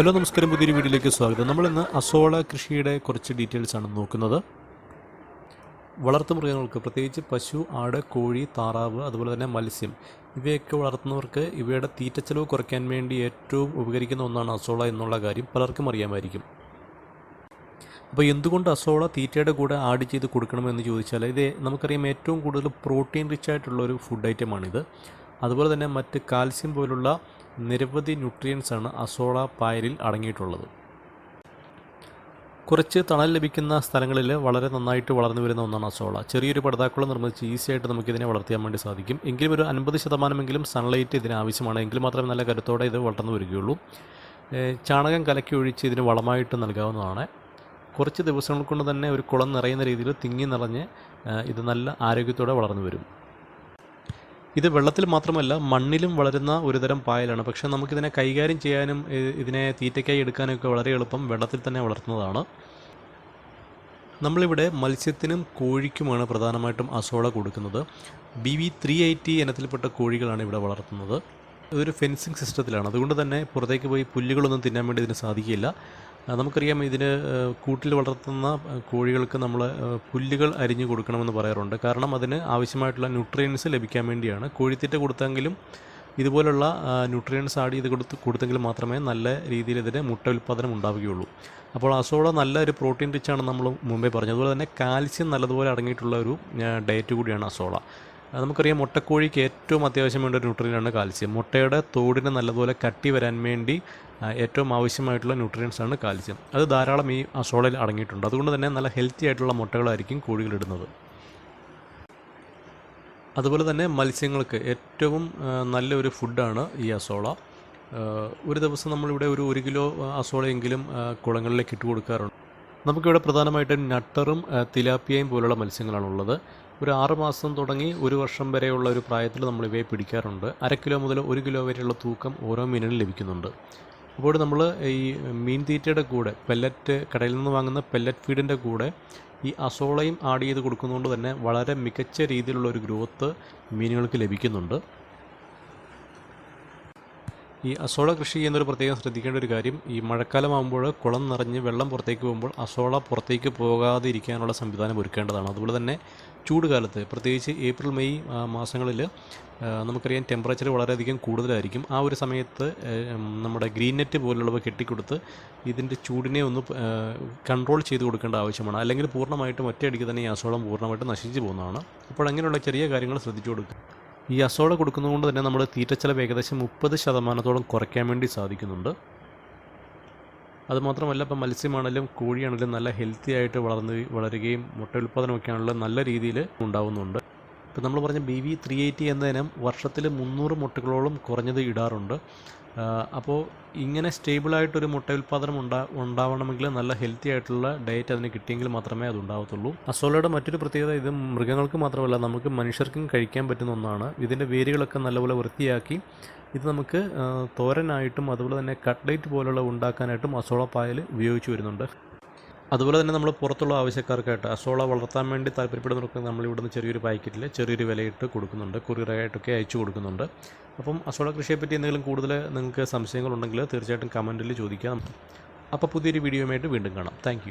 Hello നമസ്കാരം. പുതിയൊരു വീഡിയോയിലേക്ക് സ്വാഗതം. നമ്മൾ ഇന്ന് അസോള കൃഷിയുടെ കുറച്ച് ഡീറ്റെയിൽസ് ആണ് നോക്കുന്നത്. വളർത്തുമൃഗങ്ങൾക്ക് പ്രത്യേകിച്ച് പശു ആട് കോഴി താറാവ് അതുപോലെ തന്നെ മത്സ്യം ഇവയൊക്കെ വളർത്തുന്നവർക്ക് ഇവയുടെ തീറ്റച്ചെലവ് കുറയ്ക്കാൻ വേണ്ടി ഏറ്റവും ഉപകരിക്കുന്ന ഒന്നാണ് അസോള എന്നുള്ള കാര്യം പലർക്കും അറിയാമായിരിക്കും. അപ്പോൾ എന്തുകൊണ്ട് അസോള തീറ്റയുടെ കൂടെ ആഡ് ചെയ്ത് കൊടുക്കണമെന്ന് ചോദിച്ചാൽ ഇത് നമുക്കറിയാം ഏറ്റവും കൂടുതൽ പ്രോട്ടീൻ റിച്ച് ആയിട്ടുള്ള ഒരു ഫുഡ് ഐറ്റമാണിത് അതുപോലെ തന്നെ മറ്റ് കാൽസ്യം പോലുള്ള നിരവധി ന്യൂട്രിയൻസാണ് അസോള പായലിൽ അടങ്ങിയിട്ടുള്ളത്. കുറച്ച് തണൽ ലഭിക്കുന്ന സ്ഥലങ്ങളിൽ വളരെ നന്നായിട്ട് വളർന്നു വരുന്ന ഒന്നാണ് അസോള. ചെറിയൊരു പടതാക്കുളം നിർമ്മിച്ച് ഈസിയായിട്ട് നമുക്കിതിനെ വളർത്തിയാൻ വേണ്ടി സാധിക്കും. എങ്കിലും ഒരു അൻപത് ശതമാനമെങ്കിലും സൺലൈറ്റ് ഇതിന് ആവശ്യമാണ്. എങ്കിൽ മാത്രമേ നല്ല കരുത്തോടെ ഇത് വളർന്നു വരികയുള്ളൂ. ചാണകം കലക്കി ഒഴിച്ച് ഇതിന് വളമായിട്ട് നൽകാവുന്നതാണ്. കുറച്ച് ദിവസങ്ങൾ കൊണ്ട് തന്നെ ഒരു കുളം നിറയുന്ന രീതിയിൽ തിങ്ങി നിറഞ്ഞ് ഇത് നല്ല ആരോഗ്യത്തോടെ വളർന്നു വരും. ഇത് വെള്ളത്തിൽ മാത്രമല്ല മണ്ണിലും വളരുന്ന ഒരുതരം പായലാണ്. പക്ഷെ നമുക്കിതിനെ കൈകാര്യം ചെയ്യാനും ഇതിനെ തീറ്റയ്ക്കായി എടുക്കാനും ഒക്കെ വളരെ എളുപ്പം വെള്ളത്തിൽ തന്നെ വളർത്തുന്നതാണ്. നമ്മളിവിടെ മത്സ്യത്തിനും കോഴിക്കുമാണ് പ്രധാനമായിട്ടും അസോള കൊടുക്കുന്നത്. ബി വി ത്രീ എയ്റ്റി ഇനത്തിൽപ്പെട്ട കോഴികളാണ് ഇവിടെ വളർത്തുന്നത്. ഇതൊരു ഫെൻസിങ് സിസ്റ്റത്തിലാണ്. അതുകൊണ്ട് തന്നെ പുറത്തേക്ക് പോയി പുല്ലുകളൊന്നും തിന്നാൻ വേണ്ടി ഇതിന് സാധിക്കില്ല നമുക്കറിയാം ഇതിന് കൂട്ടിൽ വളർത്തുന്ന കോഴികൾക്ക് നമ്മൾ പുല്ലുകൾ അരിഞ്ഞു കൊടുക്കണമെന്ന് പറയാറുണ്ട്. കാരണം അതിന് ആവശ്യമായിട്ടുള്ള ന്യൂട്രിയൻസ് ലഭിക്കാൻ വേണ്ടിയാണ്. കോഴിത്തീറ്റ കൊടുത്തെങ്കിലും ഇതുപോലുള്ള ന്യൂട്രിയൻസ് ആഡ് ചെയ്ത് കൊടുത്ത് കൊടുത്തെങ്കിൽ മാത്രമേ നല്ല രീതിയിൽ ഇതിന് മുട്ട ഉൽപ്പാദനം ഉണ്ടാവുകയുള്ളൂ. അപ്പോൾ അസോള നല്ല ഒരു പ്രോട്ടീൻ റിച്ചാണ് നമ്മൾ മുമ്പേ പറഞ്ഞത് അതുപോലെ തന്നെ കാൽസ്യം നല്ലതുപോലെ അടങ്ങിയിട്ടുള്ള ഒരു ഡയറ്റ് കൂടിയാണ് അസോള. നമുക്കറിയാം മുട്ടക്കോഴിക്ക് ഏറ്റവും അത്യാവശ്യം വേണ്ട ഒരു ന്യൂട്രിയന്റാണ് കാൽസ്യം മുട്ടയുടെ തോടിനെ നല്ലതുപോലെ കട്ടി വരാൻ വേണ്ടി ഏറ്റവും ആവശ്യമായിട്ടുള്ള ന്യൂട്രിയൻസ് ആണ് കാൽസ്യം അത് ധാരാളം ഈ അസോളയിൽ അടങ്ങിയിട്ടുണ്ട്. അതുകൊണ്ട് തന്നെ നല്ല ഹെൽത്തി ആയിട്ടുള്ള മുട്ടകളായിരിക്കും കോഴികളിടുന്നത് അതുപോലെ തന്നെ മത്സ്യങ്ങൾക്ക് ഏറ്റവും നല്ലൊരു ഫുഡാണ് ഈ അസോള. ഒരു ദിവസം നമ്മളിവിടെ ഒരു ഒരു കിലോ അസോളയെങ്കിലും കുളങ്ങളിലേക്ക് ഇട്ട് കൊടുക്കാറുണ്ട്. നമുക്കിവിടെ പ്രധാനമായിട്ടും നട്ടറും തിലാപ്പിയയും പോലുള്ള മത്സ്യങ്ങളാണുള്ളത്. ഒരു ആറ് മാസം തുടങ്ങി ഒരു വർഷം വരെയുള്ള ഒരു പ്രായത്തിൽ നമ്മൾ ഇവയെ പിടിക്കാറുണ്ട്. അര കിലോ മുതൽ ഒരു കിലോ വരെയുള്ള തൂക്കം ഓരോ മീനിനും ലഭിക്കുന്നുണ്ട്. അപ്പോൾ നമ്മൾ ഈ മീൻ തീറ്റയുടെ കൂടെ പെല്ലറ്റ് കടയിൽ നിന്ന് വാങ്ങുന്ന പെല്ലറ്റ് ഫീഡിന്റെ കൂടെ ഈ അസോളയും ആഡ് ചെയ്ത് കൊടുക്കുന്നതുകൊണ്ട് തന്നെ വളരെ മികച്ച രീതിയിലുള്ള ഒരു ഗ്രോത്ത് മീനുകൾക്ക് ലഭിക്കുന്നുണ്ട്. ഈ അസോള കൃഷി ചെയ്യുന്നൊരു പ്രത്യേകം ശ്രദ്ധിക്കേണ്ട ഒരു കാര്യം ഈ മഴക്കാലമാകുമ്പോൾ കുളം നിറഞ്ഞ് വെള്ളം പുറത്തേക്ക് പോകുമ്പോൾ അസോള പുറത്തേക്ക് പോകാതിരിക്കാനുള്ള സംവിധാനം ഒരുക്കേണ്ടതാണ്. അതുപോലെ തന്നെ ചൂട് കാലത്ത് പ്രത്യേകിച്ച് ഏപ്രിൽ മെയ് മാസങ്ങളിൽ നമുക്കറിയാം ടെമ്പറേച്ചർ വളരെയധികം കൂടുതലായിരിക്കും. ആ ഒരു സമയത്ത് നമ്മുടെ ഗ്രീൻ നെറ്റ് പോലുള്ളവ കെട്ടിക്കൊടുത്ത് ഇതിന്റെ ചൂടിനെ ഒന്ന് കൺട്രോൾ ചെയ്ത് കൊടുക്കേണ്ട ആവശ്യമാണ്. അല്ലെങ്കിൽ പൂർണമായിട്ടും ഒറ്റയടിക്ക് തന്നെ ഈ അസോളം പൂർണമായിട്ടും നശിച്ചു പോകുന്നതാണ്. അപ്പോൾ അങ്ങനെയുള്ള ചെറിയ കാര്യങ്ങൾ ശ്രദ്ധിച്ചു കൊടുക്കുക. ഈ അസോള കൊടുക്കുന്നതുകൊണ്ട് തന്നെ നമ്മുടെ തീറ്റച്ചെലവ് ഏകദേശം മുപ്പത് ശതമാനത്തോളം കുറയ്ക്കാൻ വേണ്ടി സാധിക്കുന്നുണ്ട്. അതുമാത്രമല്ല ഇപ്പം മത്സ്യമാണെങ്കിലും കോഴിയാണെങ്കിലും നല്ല ഹെൽത്തി ആയിട്ട് വളർന്ന് വളരുകയും മുട്ട ഉൽപ്പാദനമൊക്കെ ആണെങ്കിലും നല്ല രീതിയിൽ ഉണ്ടാവുന്നുണ്ട്. ഇപ്പം നമ്മൾ പറഞ്ഞ ബി വി ത്രീ എയ്റ്റി എന്ന ഇനം വർഷത്തിൽ മുന്നൂറ് മുട്ടകളോളം കുറഞ്ഞത് ഇടാറുണ്ട്. അപ്പോൾ ഇങ്ങനെ സ്റ്റേബിളായിട്ടൊരു മുട്ട ഉൽപ്പാദനം ഉണ്ടാ ഉണ്ടാവണമെങ്കിൽ നല്ല ഹെൽത്തി ആയിട്ടുള്ള ഡയറ്റ് അതിന് കിട്ടിയെങ്കിൽ മാത്രമേ അത് ഉണ്ടാവത്തുള്ളൂ അസോളയുടെ മറ്റൊരു പ്രത്യേകത ഇത് മൃഗങ്ങൾക്ക് മാത്രമല്ല നമുക്ക് മനുഷ്യർക്കും കഴിക്കാൻ പറ്റുന്ന ഒന്നാണ്. ഇതിന്റെ വേരുകളൊക്കെ നല്ലപോലെ വൃത്തിയാക്കി ഇത് നമുക്ക് തോരനായിട്ടും അതുപോലെ തന്നെ കട്ട്ലേറ്റ് പോലുള്ള ഉണ്ടാക്കാനായിട്ടും അസോള പായൽ ഉപയോഗിച്ച് വരുന്നുണ്ട്. അതുപോലെ തന്നെ നമ്മൾ പുറത്തുള്ള ആവശ്യക്കാർക്കായിട്ട് അസോള വളർത്താൻ വേണ്ടി താല്പര്യപ്പെടുന്നവർക്ക് നമ്മൾ ഇവിടുന്ന് ചെറിയൊരു പാക്കറ്റിൽ ചെറിയൊരു വിലയിട്ട് കൊടുക്കുന്നുണ്ട്. കൊറിയറായിട്ടൊക്കെ അയച്ചു കൊടുക്കുന്നുണ്ട്. അപ്പം അസോള കൃഷിയെപ്പറ്റി എന്തെങ്കിലും കൂടുതൽ നിങ്ങൾക്ക് സംശയങ്ങളുണ്ടെങ്കിൽ തീർച്ചയായിട്ടും കമന്റിൽ ചോദിക്കാം. അപ്പോൾ പുതിയൊരു വീഡിയോയുമായിട്ട് വീണ്ടും കാണാം. താങ്ക്